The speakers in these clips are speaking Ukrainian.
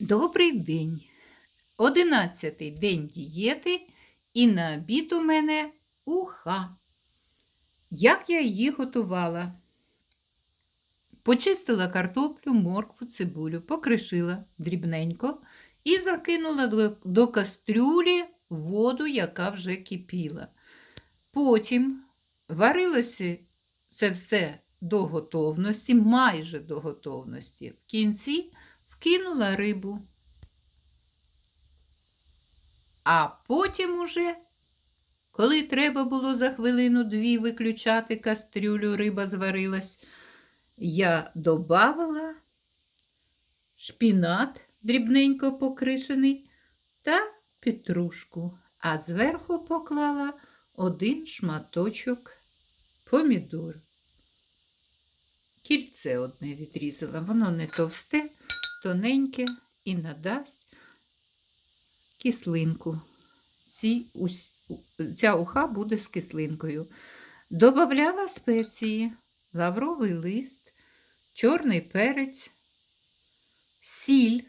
Добрий день. Одинадцятий день дієти, і на обід у мене уха. Як я її готувала? Почистила картоплю, моркву, цибулю, покришила дрібненько і закинула до, кастрюлі воду, яка вже кипіла. Потім варилося це все до готовності, майже до готовності. В кінці вкинула рибу. А потім уже, коли треба було за хвилину-дві виключати кастрюлю, риба зварилась, я додавала шпінат дрібненько покришений та петрушку, а зверху поклала один шматочок помідор. Кільце одне відрізала, воно не товсте, тоненьке і надасть кислинку. Ці, ця уха буде з кислинкою. Добавляла спеції, лавровий лист, чорний перець, сіль.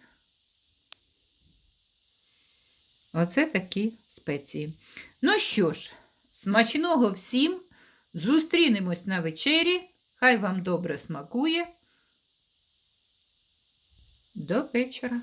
Оце такі спеції. Ну що ж, смачного всім. Зустрінемось на вечері. Хай вам добре смакує. До вечора.